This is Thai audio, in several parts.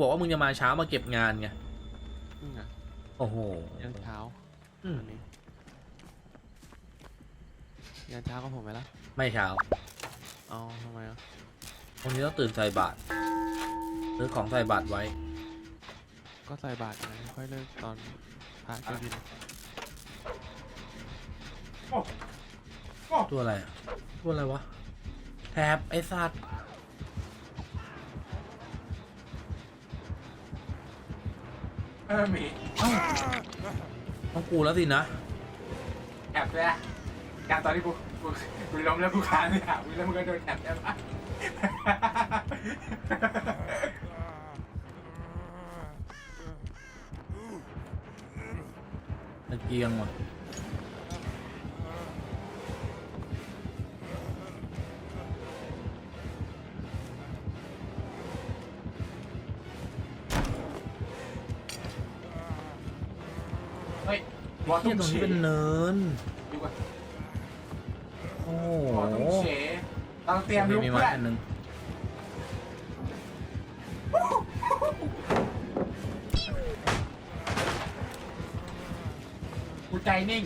บอกว่ามึงจะมาเช้ามาเก็บงานไงอืมอะโอ้โหยันเช้าอืมวันนี้ยันเช้าก็ผมไปละไม่เช้าเอาทำไมอะวันนี้ต้องตื่นใส่บาตรซื้อของใส่บาตรไว้ ก็ใส่บาตรไงค่อยเลิกตอนพระจะบินตัวอะไรอะตัวอะไรวะแท็บไอ้สัตว์ เออหมีต้องกูแล้วสินะ แอบเลยอะอย่างตอนที่กูกูกูล้มแล้วกูค้างเลยอะมึงแล้วมึงก็โดนแอบได้ปะตะเกียงว่ะ เฮ้ยบอลที่ตุ้งตรงเฉนี้เป็นเนิน ดูก่อนโอ้บอลตุ้งโหเฉต้องเตรียมลุกมีไม้เพื่อนอันหนึงกูใจนิ่ง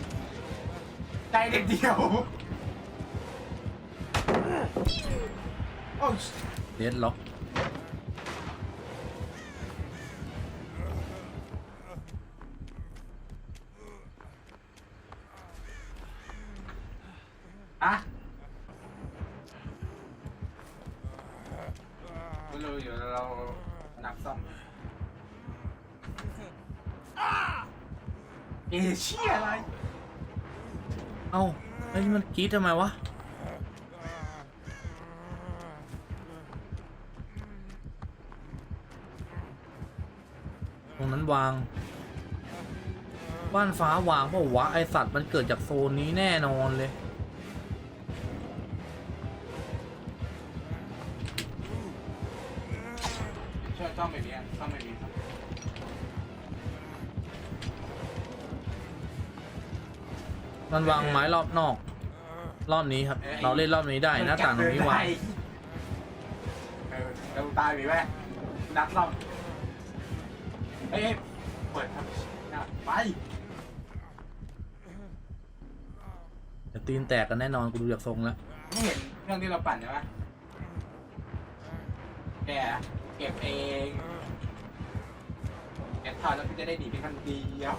ใจเด็ดเดียวโอ้ยเดดล็อก อะกูรู้อยู่แล้วเรานับซ่อม เอเชี่ยอะไร เอ้าไอ้นี่มันกรีดทำไมวะ ตรงนั้นวาง บ้านฟ้าวางเปล่าวะไอสัตว์มันเกิดจากโซนนี้แน่นอนเลย ช่วยซ่อมแบบนี้ซ่อมแบบนี้มั นวางไม้รอบนอก รอบนี้ครับ เราเล่นรอบนี้ได้หน้าต่างตรงนี้วางเออเราตายไปแม่นัดซ่อมเฮ้ยเปิดครับไปเดี๋ยวตีนแตกกันแน่นอนกูดูจากทรงแล้วไม่เห็นเครื่องที่เราปั่นใช่ไหมแกเก็บเองเก็บทอดแล้วก็จะได้ดีเป็นคนเดียว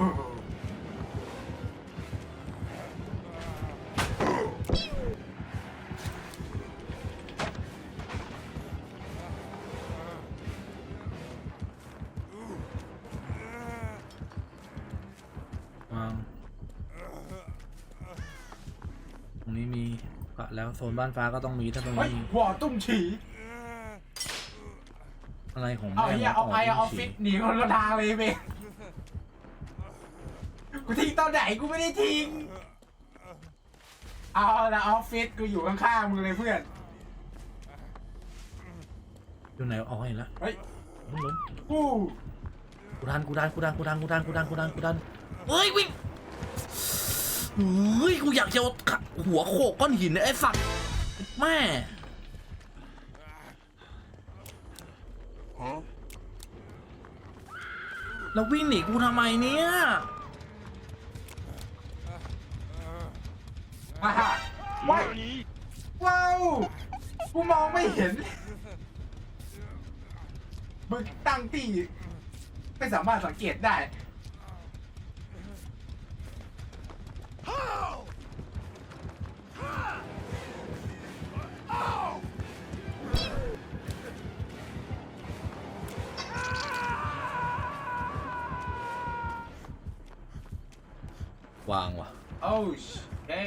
วางตรงนี้มีกะแล้วโซนบ้านฟ้าก็ต้องมีถ้าตรงเฮ้ยนี้หัวตุ้มฉี่อะไรของเอาแม่เฮียเอาไปเอาออฟฟิศหนีคนละทางเลยเมกูทิ้งตอนไหนกูไม่ได้ทิ้ง เอาละออฟฟิศกูอยู่ข้างๆมึงเลยเพื่อน อยู่ไหนอ๋อเห็นแล้วเฮ้ยล้มล้มกูกูดันกูดันกูดันกูดันกูดันกูดันกูดันกูดันเฮ้ยวิ่งเฮ้ยกูอยากจะเอาขาหัวโขกก้อนหินเนี่ยไอ้สัตว์แม่แล้ววิ่งหนีกูทำไมเนี่ย มาฮะว้ายว้าวกูมองไม่เห็นมึงตั้งที่ไม่สามารถสังเกตได้วางว่ะ โอ้ชเด็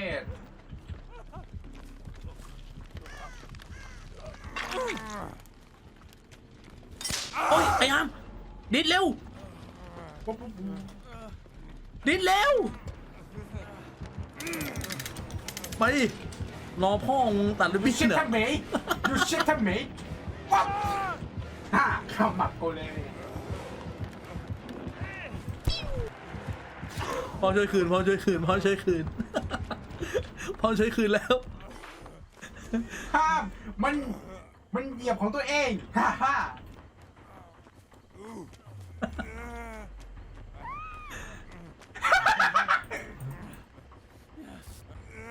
โอ้ยไอ้อามดิดเร็ว ดิดเร็ว ไปดิรอพ่อมึงตัดลิบยูบิ้นชิตเหรอทำไมยูชิตทำไมปั๊บฮ่าเข้าหมักกูเลยพ่อช่วยคืนพ่อช่วยคืนพ่อช่วยคืนพ่อช่วยคืนแล้ว ห้ามมัน มันเหยียบของตัวเองฮ่าฮ่า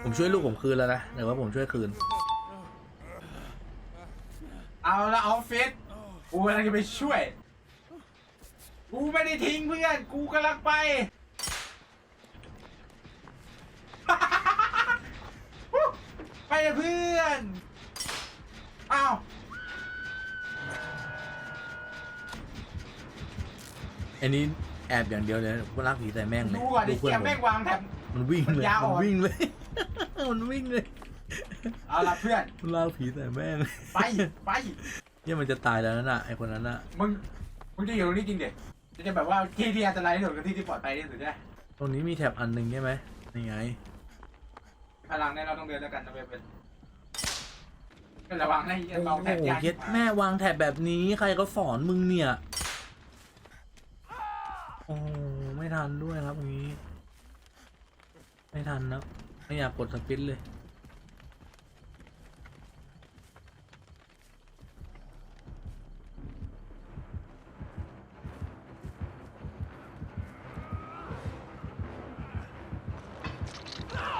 ผมช่วยลูกผมคืนแล้วนะแต่ว่าผมช่วยคืน เอาละออฟฟิศกูกำลังจะไปช่วย กูไม่ได้ทิ้งเพื่อน กูกำลังไป ไปเลยเพื่อนอ้าว ไอ้นี้แอบอย่างเดียวเลยกูลากผีใส่แม่งเลยดูก่อนดิเพื่เกียผมแม่งวางแถบมันวิ่งเลยมันยาวมันอะวิ่งเลย มันวิ่งเลยเอาละเพื่อน มันลากผีใส่แม่งไปไปเนี่ยมันจะตายแล้วนั่นน่ะไอคนนั้นน่ะมึงมึงจะอยู่ตรงนี้จริงเด็จะจะแบบว่าที่ที่อันตรายที่สุดกับที่ที่ปลอดภัยที่สุดใช่ไหมตรงนี้มีแถบอันหนึ่งใช่ไหมนี่ไงพลังเนี่ยเราต้องเดินแล้วกันนะเว้ยเป็นเป็นระวังนะอย่าโอ้เราแถบโหยากเย็ดแม่วางแถบแบบนี้ใครก็สอนมึงเนี่ย โอ้ไม่ ทันด้วยครับอย่างนี้ ไม่ทันนะไม่อยากกดสปินเลย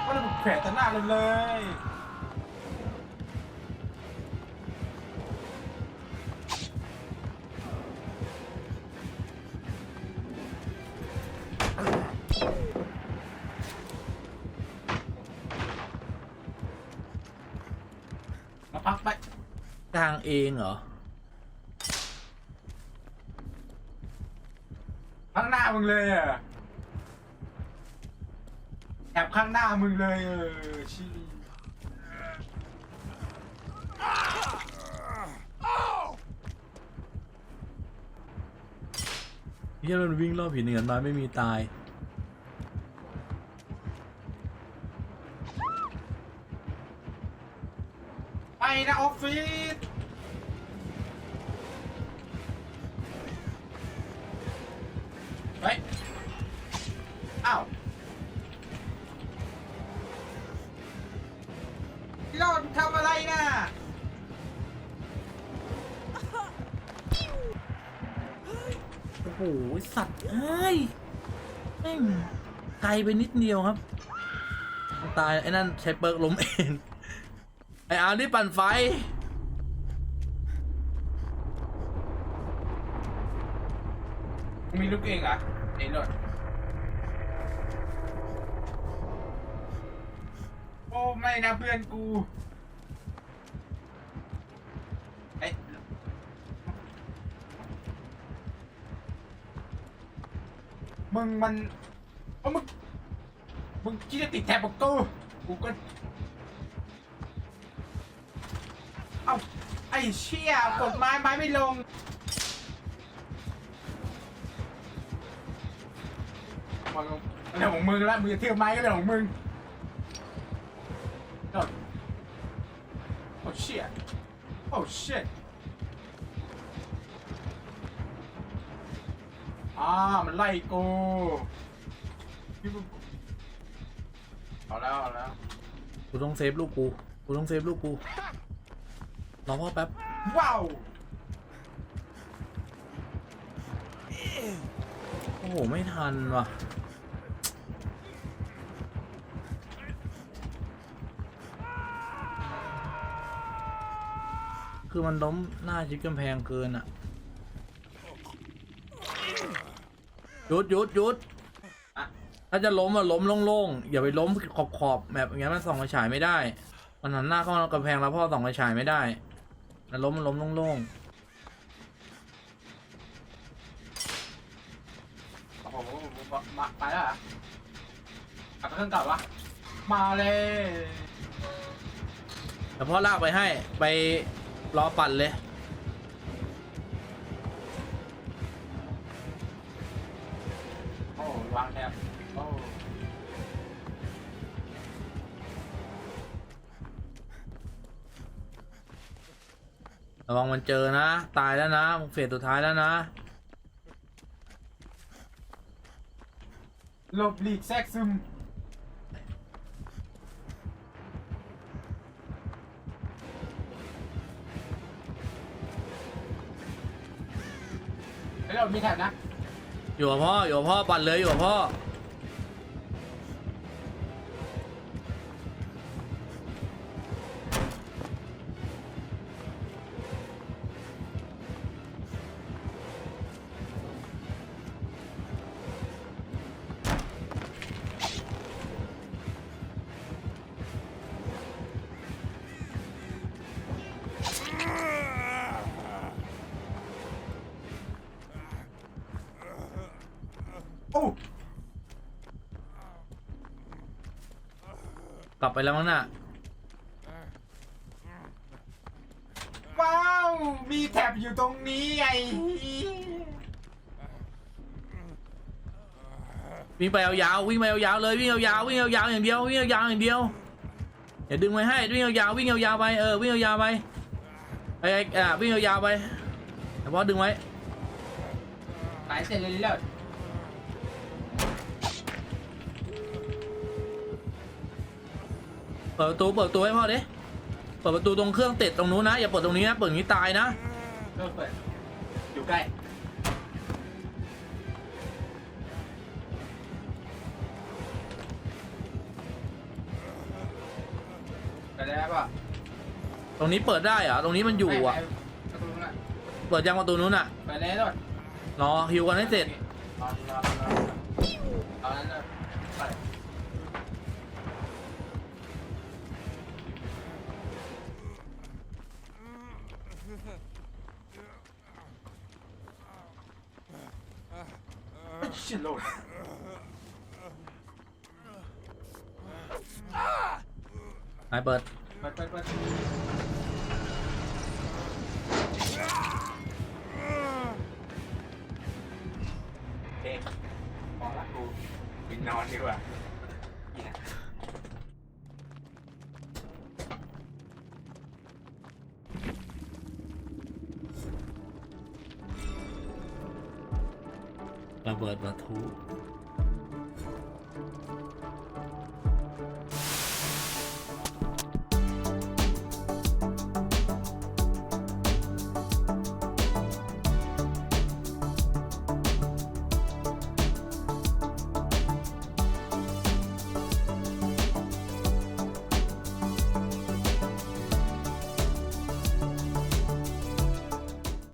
ก็เลยแขวนต่หน้าเลย ไปทางเองเหรอ ข้างหน้ามึงเลยอะแอบข้างหน้ามึงเลยเออชีเฮียมันวิ่งรอบผีเหนือนมาไม่มีตาย นะออฟฟิศเฮ้ย อ้าวพี่โรดทำอะไรนะโอ้โหสัตว์เอ้ยแม่งไกลไปนิดเดียวครับ ตายไอ้นั่นใช้เปิร์กล้มเอง ไอ้อาร์นี่ปั่นไฟ มีลูกเองเหรอไอ้โรดโอ้ไม่นะเพื่อนกูเอ้ยมึงมันเอ้ามึงมึงคิดจะติดแถบบอกกูกู อ้เชี่ยกดไม้ไม้ไม่ลงมึงเรื่องของมึงแล้วมึงจะเที่ยวไม้ก็เรื่องของมึงโดดโอ้เชี่ยโอ้เชี่ยอ่ามันไล่กูเอาแล้วเอาแล้ว กูต้องเซฟลูกกู กูต้องเซฟลูกกู รอพ่อแป๊บ ว้าว โอ้โห ไม่ทันว่ะ คือมันล้มหน้าชิดกำแพงเกินอะหยุดหยุดหยุดอะถ้าจะล้มอะล้มโล่งๆ อย่าไปล้มขอบขอบๆแบบอย่างงี้นมันส่องไฟฉายไม่ได้ มันหันหน้าเข้ากำแพงแล้วพ่อส่องไฟฉายไม่ได้ มันล้มมันล้มโล่งโอ้โหมาไปแล้วเหรอกลับไปเครื่องเก่าวะมาเลยๆแต่พ่อลากไปให้ไปรอปั่นเลย โอ้วางแถบ ระวังมันเจอนะ ตายแล้วนะมึงเฟสสุดท้ายแล้วนะ หลบหลีกแทรกซึมไอ้เราถมีแถบนะ อยู่กับพ่ออยู่กับพ่อปั่นเลยอยู่กับพ่อ ลับไปแล้วมั้งน่ะว้าว มีแถบอยู่ตรงนี้ไงวิ่งไปยาวๆวิ่งไปยาวๆเลยวิ่งยาวๆวิ่งยาวๆอย่างเดียววิ่งยาวๆอย่างเดียวอย่าดึงไว้ให้วิ่งยาวๆวิ่งยาวๆไปเออวิ่งยาวๆไปไอ้ไอ้อะวิ่งยาวๆไปแต่พ่อดึงไว้ตายเสร็จเลยเลิศ เปิดประตูเปิดประตูให้พ่อดิเปิดประตูตรงเครื่องติดตรงนู้นนะอย่าเปิดตรงนี้นะเปิดอย่างนี้ตายนะเลิศเปิดอยู่ใกล้ไปได้ป่ะตรงนี้เปิดได้เหรอะตรงนี้มันอยู่อะประตูน่ะเปิดยังประตูนู้นอะไปเลยรถรอฮิวกันให้เสร็จรอรอรอเอานั้นเลยไป ชิลโลดไหนเปิด ไปไปไปโอเคพอละกูไปนอนดีกว่า ระเบิดประทุ